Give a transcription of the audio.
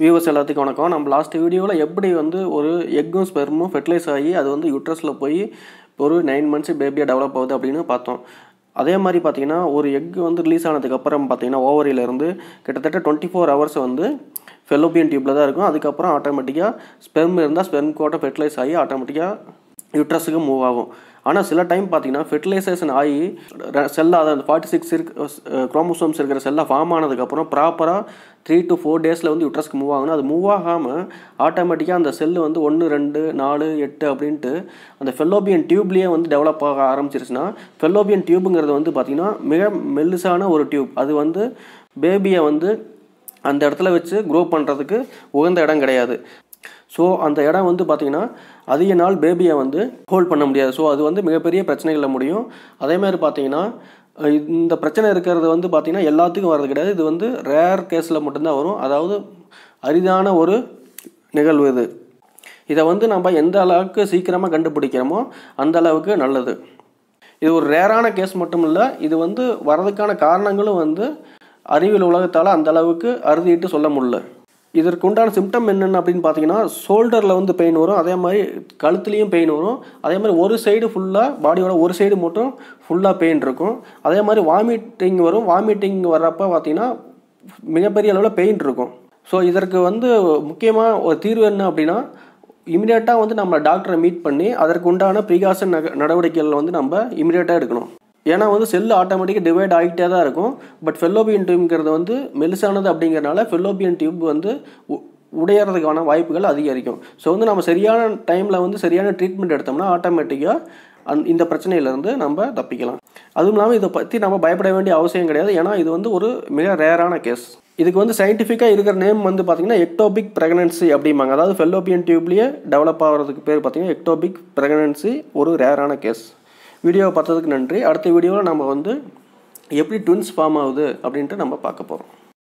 Viewers எல்லாத்துக்கும் வணக்கம். நம்ம லாஸ்ட் வீடியோவில் எப்படி வந்து ஒரு எக்கும் ஸ்பெர்மும் ஃபெர்டிலைஸ் ஆகி அது வந்து யூட்ரஸில் போய் ஒரு நைன் மந்த்ஸ் பேபியாக டெவலப் ஆகுது அப்படின்னு பார்த்தோம். அதே மாதிரி பார்த்தீங்கன்னா ஒரு எக் வந்து ரிலீஸ் ஆனதுக்கப்புறம் பார்த்தீங்கன்னா ஓவரியிலேருந்து கிட்டத்தட்ட டுவெண்ட்டி ஃபோர் ஹவர்ஸ் வந்து ஃபெலோபியன் டியூப்பில் தான் இருக்கும். அதுக்கப்புறம் ஆட்டோமேட்டிக்காக ஸ்பெர்ம் இருந்தால் ஸ்பெர்ம் கோட்டை ஃபெர்டிலைஸ் ஆகி ஆட்டோமேட்டிக்காக யூட்ரஸுக்கு மூவ் ஆகும். ஆனால் சில டைம் பார்த்தீங்கன்னா ஃபெர்டிலைசேஷன் ஆகி செல்லாக அதாவது ஃபார்ட்டி சிக்ஸ் இருக்கு குரோமோசோம்ஸ் இருக்கிற செல்லாக ஃபார்ம் ஆனதுக்கப்புறம் ப்ராப்பராக த்ரீ டு ஃபோர் டேஸில் வந்து யூட்ரஸ்க்கு மூவ் ஆகணும் அது மூவ் ஆகாமல் ஆட்டோமேட்டிக்காக அந்த செல்லு வந்து ஒன்று ரெண்டு நாலு எட்டு அப்படின்ட்டு அந்த ஃபெல்லோபியன் டியூப்லேயே வந்து டெவலப் ஆக ஆரம்பிச்சிருச்சுன்னா ஃபெல்லோபியன் டியூப்புங்கிறது வந்து பார்த்திங்கன்னா மிக மெல்லுசான ஒரு டியூப் அது வந்து பேபியை வந்து அந்த இடத்துல வச்சு க்ரோ பண்ணுறதுக்கு உகந்த இடம் கிடையாது. ஸோ அந்த இடம் வந்து பார்த்திங்கன்னா அதிக நாள் பேபியை வந்து ஹோல்ட் பண்ண முடியாது. ஸோ அது வந்து மிகப்பெரிய பிரச்சனைகளில் முடியும். அதேமாதிரி பார்த்திங்கன்னா பார்த்தீங்கன்னா இந்த பிரச்சனை இருக்கிறது வந்து பார்த்திங்கன்னா எல்லாத்துக்கும் வர்றது கிடையாது. இது வந்து ரேர் கேஸில் மட்டும்தான் வரும். அதாவது அரிதான ஒரு நிகழ்வு இது. இதை வந்து நம்ம எந்த அளவுக்கு சீக்கிரமாக கண்டுபிடிக்கிறோமோ அந்த அளவுக்கு நல்லது. இது ஒரு ரேரான கேஸ் மட்டும் இல்லை இது வந்து வரதுக்கான காரணங்களும் வந்து அறிவியல் உலகத்தால் அந்த அளவுக்கு அறுதிட்டு சொல்ல முடியல. இதற்கு உண்டான சிம்டம் என்னென்ன அப்படின்னு பார்த்தீங்கன்னா ஷோல்டரில் வந்து பெயின் வரும். அதே மாதிரி கழுத்துலேயும் பெயின் வரும். அதே மாதிரி ஒரு சைடு ஃபுல்லாக பாடியோட ஒரு சைடு மட்டும் ஃபுல்லாக பெயின் இருக்கும். அதே மாதிரி வாமிட்டிங் வரும். வாமிட்டிங் வர்றப்ப பார்த்தீங்கன்னா மிகப்பெரிய அளவில் பெயின் இருக்கும். ஸோ இதற்கு வந்து முக்கியமாக ஒரு தீர்வு என்ன அப்படின்னா இமிடியேட்டாக வந்து நம்ம டாக்டரை மீட் பண்ணி அதற்கு உண்டான ப்ரிகாஷன் நடவடிக்கைகள் வந்து நம்ம இமிடியேட்டாக எடுக்கணும். ஏன்னா வந்து செல்லு ஆட்டோமேட்டிக்காக டிவைட் ஆகிட்டே தான் இருக்கும். பட் ஃபெல்லோபியன் டியூப்ங்கிறது வந்து மெலிசானது அப்படிங்கிறனால ஃபெல்லோபியன் டியூப் வந்து உடையறதுக்கான வாய்ப்புகள் அதிகரிக்கும். ஸோ வந்து நம்ம சரியான டைமில் வந்து சரியான ட்ரீட்மெண்ட் எடுத்தோம்னா ஆட்டோமேட்டிக்காக அந் இந்த பிரச்சனையிலேருந்து நம்ம தப்பிக்கலாம். அதுவும் இல்லாமல் இதை பற்றி நம்ம பயப்பட வேண்டிய அவசியம் கிடையாது. ஏன்னா இது வந்து ஒரு மிக ரேரான கேஸ் இதுக்கு வந்து சயின்டிஃபிக்காக இருக்கிற நேம் வந்து பார்த்திங்கன்னா எக்டோபிக் ப்ரெக்னன்சி அப்படிம்பாங்க. அதாவது ஃபெல்லோபியன் டியூப்லேயே டெவலப் ஆகிறதுக்கு பேர் பார்த்திங்கன்னா எக்டோபிக் ப்ரெக்னன்சி ஒரு ரேரான கேஸ் வீடியோவை பார்த்ததுக்கு நன்றி. அடுத்த வீடியோவில் நம்ம வந்து எப்படி ட்வின்ஸ் ஃபார்ம் ஆகுது அப்படின்ட்டு நம்ம பார்க்க போகிறோம்